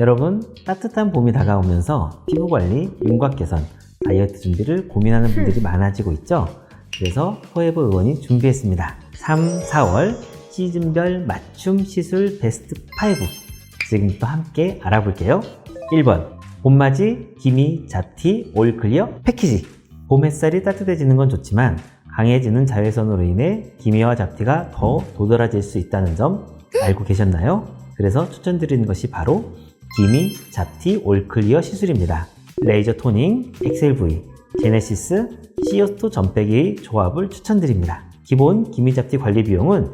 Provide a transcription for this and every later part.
여러분, 따뜻한 봄이 다가오면서 피부 관리, 윤곽 개선, 다이어트 준비를 고민하는 분들이 많아지고 있죠? 그래서 포에버 의원이 준비했습니다. 3, 4월 시즌별 맞춤 시술 베스트 5. 지금부터 함께 알아볼게요. 1번. 봄맞이 기미 잡티 올 클리어 패키지. 봄 햇살이 따뜻해지는 건 좋지만 강해지는 자외선으로 인해 기미와 잡티가 더 도드라질 수 있다는 점 알고 계셨나요? 그래서 추천드리는 것이 바로 기미 잡티 올 클리어 시술입니다. 레이저 토닝, 엑셀V, 제네시스, CO2 전pe기의 조합을 추천드립니다. 기본 기미 잡티 관리 비용은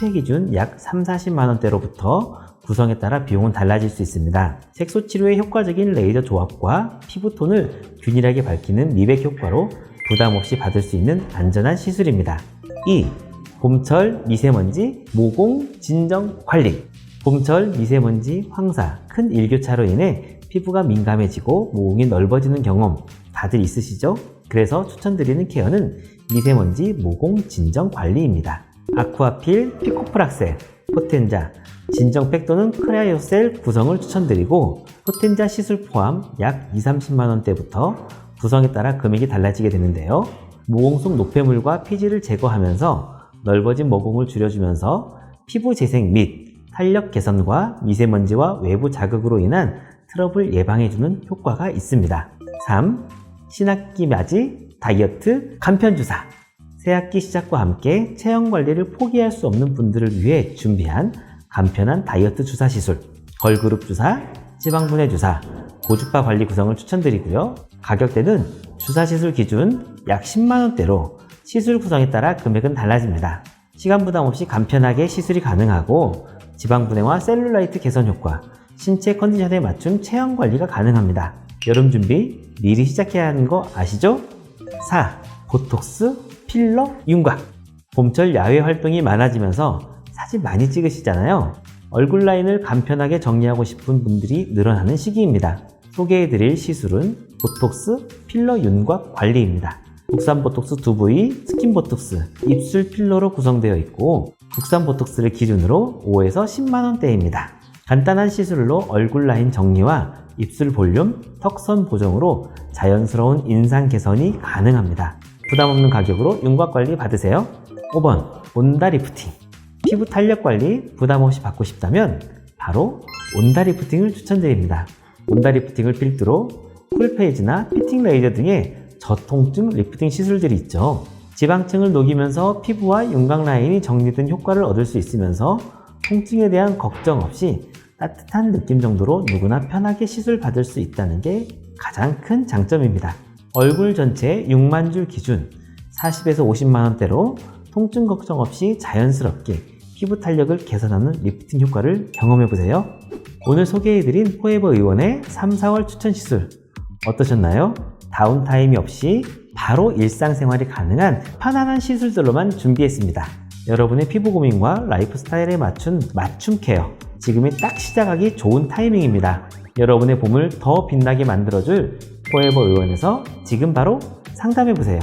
10회 기준 약 3, 40만 원대로부터 구성에 따라 비용은 달라질 수 있습니다. 색소 치료에 효과적인 레이저 조합과 피부톤을 균일하게 밝히는 미백 효과로 부담 없이 받을 수 있는 안전한 시술입니다. 2. 봄철 미세먼지 모공 진정 관리. 봄철 미세먼지 황사 큰 일교차로 인해 피부가 민감해지고 모공이 넓어지는 경험 다들 있으시죠? 그래서 추천드리는 케어는 미세먼지 모공 진정 관리입니다. 아쿠아필 피코프락셀 포텐자 진정팩 또는 크라이오셀 구성을 추천드리고 포텐자 시술 포함 약 2, 30만 원대부터 구성에 따라 금액이 달라지게 되는데요. 모공 속 노폐물과 피지를 제거하면서 넓어진 모공을 줄여주면서 피부 재생 및 탄력 개선과 미세먼지와 외부 자극으로 인한 트러블 예방해주는 효과가 있습니다. 3. 신학기 맞이 다이어트 간편 주사 새학기 시작과 함께 체형 관리를 포기할 수 없는 분들을 위해 준비한 간편한 다이어트 주사 시술 걸그룹 주사, 지방분해 주사, 고주파 관리 구성을 추천드리고요. 가격대는 주사 시술 기준 약 10만원대로 시술 구성에 따라 금액은 달라집니다. 시간 부담 없이 간편하게 시술이 가능하고 지방분해와 셀룰라이트 개선 효과, 신체 컨디션에 맞춘 체형 관리가 가능합니다. 여름 준비 미리 시작해야 하는 거 아시죠? 4. 보톡스, 필러, 윤곽. 봄철 야외 활동이 많아지면서 사진 많이 찍으시잖아요. 얼굴 라인을 간편하게 정리하고 싶은 분들이 늘어나는 시기입니다. 소개해드릴 시술은 보톡스, 필러 윤곽 관리입니다. 국산 보톡스 두 부위, 스킨 보톡스, 입술 필러로 구성되어 있고 국산 보톡스를 기준으로 5에서 10만 원대입니다. 간단한 시술로 얼굴 라인 정리와 입술 볼륨, 턱선 보정으로 자연스러운 인상 개선이 가능합니다. 부담 없는 가격으로 윤곽 관리 받으세요. 5번 온다 리프팅 피부 탄력 관리 부담 없이 받고 싶다면 바로 온다 리프팅을 추천드립니다. 온다 리프팅을 필두로 쿨페이지나 피팅 레이저 등의 저통증 리프팅 시술들이 있죠. 지방층을 녹이면서 피부와 윤곽 라인이 정리된 효과를 얻을 수 있으면서 통증에 대한 걱정 없이 따뜻한 느낌 정도로 누구나 편하게 시술 받을 수 있다는 게 가장 큰 장점입니다. 얼굴 전체 6만 줄 기준 40에서 50만 원대로 통증 걱정 없이 자연스럽게 피부 탄력을 개선하는 리프팅 효과를 경험해 보세요. 오늘 소개해드린 포에버 의원의 3, 4월 추천 시술 어떠셨나요? 다운타임이 없이 바로 일상생활이 가능한 편안한 시술들로만 준비했습니다. 여러분의 피부 고민과 라이프 스타일에 맞춘 맞춤 케어 지금이 딱 시작하기 좋은 타이밍입니다. 여러분의 봄을 더 빛나게 만들어줄 포에버 의원에서 지금 바로 상담해 보세요.